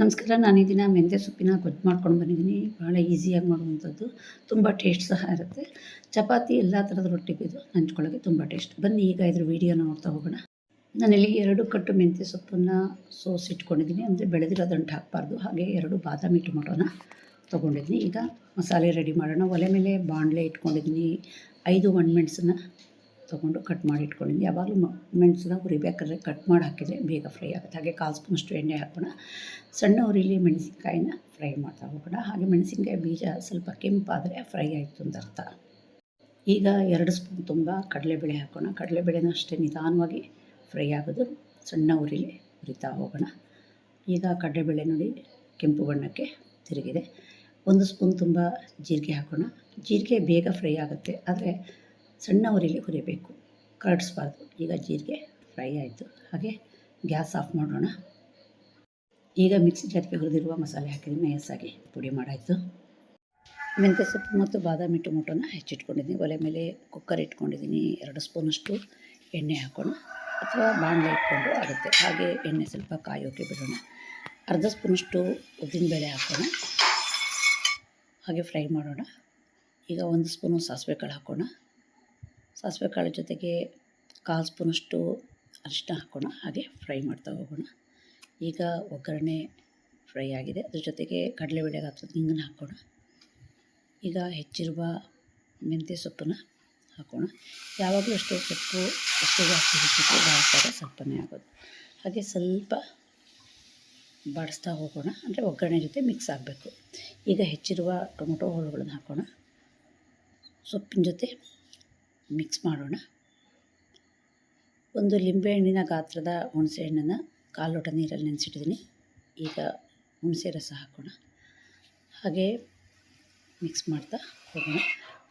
ನಮಸ್ಕಾರ ನಾನು ಈ ದಿನ ಮೆಂತ್ಯ ಸೊಪ್ಪಿನ ಗೊಜ್ಜು ಮಾಡ್ಕೊಂಡು ಬಂದಿದ್ದೀನಿ. ಭಾಳ ಈಸಿಯಾಗಿ ಮಾಡುವಂಥದ್ದು. ತುಂಬ ಟೇಸ್ಟ್ ಸಹ ಇರುತ್ತೆ. ಚಪಾತಿ ಎಲ್ಲ ಥರದ ರೊಟ್ಟಿಗೆ ಇದು. ನಂಚ್ಕೊಳ್ಳೋಕ್ಕೆ ತುಂಬ ಟೇಸ್ಟ್. ಬನ್ನಿ, ಈಗ ಇದ್ರ ವೀಡಿಯೋನ ನೋಡ್ತಾ ಹೋಗೋಣ. ನಾನಿಲ್ಲಿ ಎರಡು ಕಟ್ಟು ಮೆಂತ್ಯ ಸೊಪ್ಪನ್ನು ಸೋಸಿಟ್ಕೊಂಡಿದ್ದೀನಿ ಅಂದರೆ ಬೆಳೆದಿರೋದಂಟು ಹಾಕಬಾರ್ದು. ಹಾಗೆ ಎರಡು ಬಾದಾಮಿ ಟೊಮೊಟೊನ ತೊಗೊಂಡಿದ್ದೀನಿ. ಈಗ ಮಸಾಲೆ ರೆಡಿ ಮಾಡೋಣ. ಒಲೆ ಮೇಲೆ ಬಾಣಲೆ ಇಟ್ಕೊಂಡಿದ್ದೀನಿ. ಐದು ಒಣಮೆಣಸನ್ನ ತೊಗೊಂಡು ಕಟ್ ಮಾಡಿ ಇಟ್ಕೊಂಡಿದ್ದೀನಿ ಯಾವಾಗಲೂ ಮೆಣಸನ್ನ ಹುರಿಬೇಕಾದ್ರೆ ಕಟ್ ಮಾಡಿ ಹಾಕಿದರೆ ಬೇಗ ಫ್ರೈ ಆಗುತ್ತೆ. ಹಾಗೆ ಕಾಲು ಸ್ಪೂನಷ್ಟು ಎಣ್ಣೆ ಹಾಕೋಣ. ಸಣ್ಣ ಉರಿಲಿ ಮೆಣಸಿನ್ಕಾಯಿನ ಫ್ರೈ ಮಾಡ್ತಾ ಹೋಗೋಣ. ಹಾಗೆ ಮೆಣಸಿನ್ಕಾಯಿ ಬೀಜ ಸ್ವಲ್ಪ ಕೆಂಪಾದರೆ ಫ್ರೈ ಆಯಿತು ಅಂತ ಅರ್ಥ. ಈಗ ಎರಡು ಸ್ಪೂನ್ ತುಂಬ ಕಡಲೆಬೇಳೆ ಹಾಕೋಣ. ಕಡಲೆಬೇಳೆನ ಅಷ್ಟೇ ನಿಧಾನವಾಗಿ ಫ್ರೈ ಆಗೋದು ಸಣ್ಣ ಉರಿಲಿ ಹುರಿತಾ ಹೋಗೋಣ. ಈಗ ಕಡಲೆಬೇಳೆ ನೋಡಿ ಕೆಂಪು ಬಣ್ಣಕ್ಕೆ ತಿರುಗಿದೆ. ಒಂದು ಸ್ಪೂನ್ ತುಂಬ ಜೀರಿಗೆ ಹಾಕೋಣ. ಜೀರಿಗೆ ಬೇಗ ಫ್ರೈ ಆಗುತ್ತೆ. ಆದರೆ ಸಣ್ಣ ಉರಿಲಿ ಹುರಿಬೇಕು. ಕರಡಿಸ್ಬಾರ್ದು. ಈಗ ಜೀರಿಗೆ ಫ್ರೈ ಆಯಿತು. ಹಾಗೆ ಗ್ಯಾಸ್ ಆಫ್ ಮಾಡೋಣ. ಈಗ ಮಿಕ್ಸಿ ಜಾರಿಗೆ ಹುರಿದಿರುವ ಮಸಾಲೆ ಹಾಕಿದ ಮೇಯಸ್ಸಾಗಿ ಪುಡಿ ಮಾಡಾಯಿತು. ಮೆಂತ್ಯ ಸೊಪ್ಪು ಮತ್ತು ಬಾದಾಮಿ ಟೊಮೊಟೊನ ಹೆಚ್ಚಿಟ್ಕೊಂಡಿದ್ದೀನಿ. ಒಲೆ ಮೇಲೆ ಕುಕ್ಕರ್ ಇಟ್ಕೊಂಡಿದ್ದೀನಿ. ಎರಡು ಸ್ಪೂನಷ್ಟು ಎಣ್ಣೆ ಹಾಕೋಣ. ಅಥವಾ ಬಾಣಲೆ ಇಟ್ಕೊಂಡು ಆಗುತ್ತೆ. ಹಾಗೆ ಎಣ್ಣೆ ಸ್ವಲ್ಪ ಕಾಯೋಕೆ ಬಿಡೋಣ. ಅರ್ಧ ಸ್ಪೂನಷ್ಟು ಉದ್ದಿನಬೇಳೆ ಹಾಕೋಣ. ಹಾಗೆ ಫ್ರೈ ಮಾಡೋಣ. ಈಗ ಒಂದು ಸ್ಪೂನು ಸಾಸಿವೆ ಕಾಳು ಹಾಕೋಣ. ಸಾಸಿವೆ ಕಾಳು ಜೊತೆಗೆ ಕಾಲು ಸ್ಪೂನಷ್ಟು ಅರಿಶಿನ ಹಾಕೋಣ, ಹಾಗೆ ಫ್ರೈ ಮಾಡ್ತಾ ಹೋಗೋಣ. ಈಗ ಒಗ್ಗರಣೆ ಫ್ರೈ ಆಗಿದೆ. ಅದ್ರ ಜೊತೆಗೆ ಕಡಲೆಬೇಳೆಗೆ ಹಾಕೋದು ಹಿಂಗನ್ನ ಹಾಕೋಣ. ಈಗ ಹೆಚ್ಚಿರುವ ಮೆಂತ್ಯ ಸೊಪ್ಪನ್ನು ಹಾಕೋಣ. ಯಾವಾಗಲೂ ಅಷ್ಟೇ ಸೊಪ್ಪು ಎಷ್ಟು ಜಾಸ್ತಿ ಹೆಚ್ಚಿತ್ತು ಬಾಡಿಸಿದಾಗ ಸ್ವಲ್ಪನೇ ಆಗೋದು. ಹಾಗೆ ಸ್ವಲ್ಪ ಬಾಡಿಸ್ತಾ ಹೋಗೋಣ. ಅಂದರೆ ಒಗ್ಗರಣೆ ಜೊತೆ ಮಿಕ್ಸ್ ಆಗಬೇಕು. ಈಗ ಹೆಚ್ಚಿರುವ ಟೊಮೊಟೊ ಹೋಳುಗಳನ್ನು ಹಾಕೋಣ. ಸೊಪ್ಪಿನ ಜೊತೆ ಮಿಕ್ಸ್ ಮಾಡೋಣ. ಒಂದು ಲಿಂಬೆಹಣ್ಣಿನ ಗಾತ್ರದ ಹುಣಸೆ ಹಣ್ಣನ್ನು ಕಾಲು ಲೋಟ ನೀರಲ್ಲಿ ನೆನೆಸಿಟ್ಟಿದ್ದೀನಿ. ಈಗ ಹುಣಸೆ ರಸ ಹಾಕೋಣ. ಹಾಗೆ ಮಿಕ್ಸ್ ಮಾಡ್ತಾ ಹೋಗೋಣ.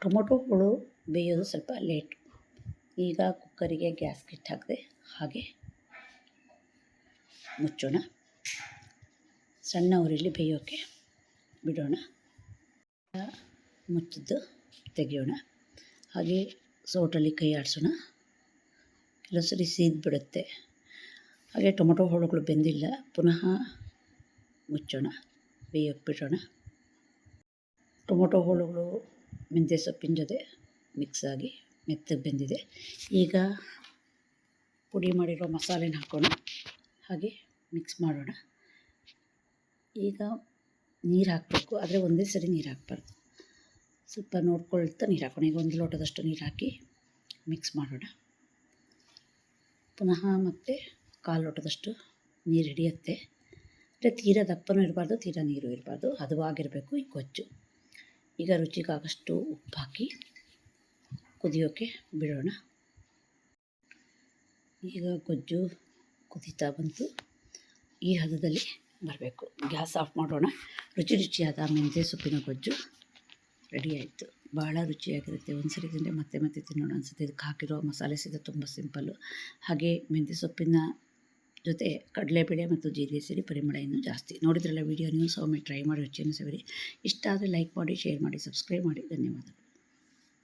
ಟೊಮೊಟೊ ಹುಳು ಬೇಯೋದು ಸ್ವಲ್ಪ ಲೇಟ್. ಈಗ ಕುಕ್ಕರಿಗೆ ಗ್ಯಾಸ್ ಕಿಟ್ ಹಾಕಿದೆ ಹಾಗೆ ಮುಚ್ಚೋಣ. ಸಣ್ಣ ಉರಿಲಿ ಬೇಯೋಕ್ಕೆ ಬಿಡೋಣ. ಮುಚ್ಚಿದ್ದು ತೆಗೆಯೋಣ. ಹಾಗೆ ಸೌಟಲ್ಲಿ ಕೈ ಆಡಿಸೋಣ. ಕೆಲವು ಸರಿ ಸೀದ್ ಬಿಡುತ್ತೆ ಹಾಗೆ ಟೊಮೊಟೊ ಹೋಳುಗಳು ಬೆಂದಿಲ್ಲ. ಪುನಃ ಮುಚ್ಚೋಣ. ಬೇಯೋಕ್ಕೆ ಬಿಡೋಣ. ಟೊಮೊಟೊ ಹೋಳುಗಳು ಮೆಂತ್ಯ ಸೊಪ್ಪಿನ ಜೊತೆ ಮಿಕ್ಸ್ ಆಗಿ ಮೆತ್ತಗೆ ಬೆಂದಿದೆ. ಈಗ ಪುಡಿ ಮಾಡಿರೋ ಮಸಾಲೆನ ಹಾಕೋಣ. ಹಾಗೆ ಮಿಕ್ಸ್ ಮಾಡೋಣ. ಈಗ ನೀರು ಹಾಕಬೇಕು. ಆದರೆ ಒಂದೇ ಸರಿ ನೀರು ಹಾಕ್ಬಾರ್ದು. ಸ್ವಲ್ಪ ನೋಡ್ಕೊಳ್ತಾ ನೀರು ಹಾಕೋಣ. ಈಗ ಒಂದು ಲೋಟದಷ್ಟು ನೀರು ಹಾಕಿ ಮಿಕ್ಸ್ ಮಾಡೋಣ. ಪುನಃ ಮತ್ತೆ ಕಾಲು ಲೋಟದಷ್ಟು ನೀರು ಹಿಡಿಯುತ್ತೆ. ಅಂದರೆ ತೀರಾ ದಪ್ಪನೂ ಇರಬಾರ್ದು, ತೀರಾ ನೀರು ಇರಬಾರ್ದು. ಹದವಾಗಿರಬೇಕು ಈ ಗೊಜ್ಜು. ಈಗ ರುಚಿಗಾಗಷ್ಟು ಉಪ್ಪು ಹಾಕಿ ಕುದಿಯೋಕ್ಕೆ ಬಿಡೋಣ. ಈಗ ಗೊಜ್ಜು ಕುದೀತಾ ಬಂತು. ಈ ಹದದಲ್ಲಿ ಬರಬೇಕು. ಗ್ಯಾಸ್ ಆಫ್ ಮಾಡೋಣ. ರುಚಿ ರುಚಿಯಾದ ಮೆಂತ್ಯ ಸೊಪ್ಪಿನ ಗೊಜ್ಜು. ರೆಡಿ ಆಯಿತು. ಭಾಳ ರುಚಿಯಾಗಿರುತ್ತೆ. ಒಂದು ಸರಿ ತಿಂದರೆ ಮತ್ತೆ ಮತ್ತೆ ತಿನ್ನೋಣ ಅನಿಸುತ್ತೆ. ಇದಕ್ಕೆ ಹಾಕಿರೋ ಮಸಾಲೆ ಸಹಿತ ತುಂಬ ಸಿಂಪಲ್ಲು ಹಾಗೆ ಮೆಂತ್ಯ ಸೊಪ್ಪಿನ ಜೊತೆ ಕಡಲೆಬೇಳೆ ಮತ್ತು ಜೀರಿಗೆ ಸೇರಿ ಪರಿಮಳ ಇನ್ನೂ ಜಾಸ್ತಿ. ನೋಡಿದ್ರಲ್ಲ ವೀಡಿಯೋ, ನೀವು ಸೊಮ್ಮೆ ಟ್ರೈ ಮಾಡಿ ರುಚಿಯನ್ನು ಸವಿರಿ. ಇಷ್ಟ ಆದರೆ ಲೈಕ್ ಮಾಡಿ ಶೇರ್ ಮಾಡಿ ಸಬ್ಸ್ಕ್ರೈಬ್ ಮಾಡಿ. ಧನ್ಯವಾದಗಳು.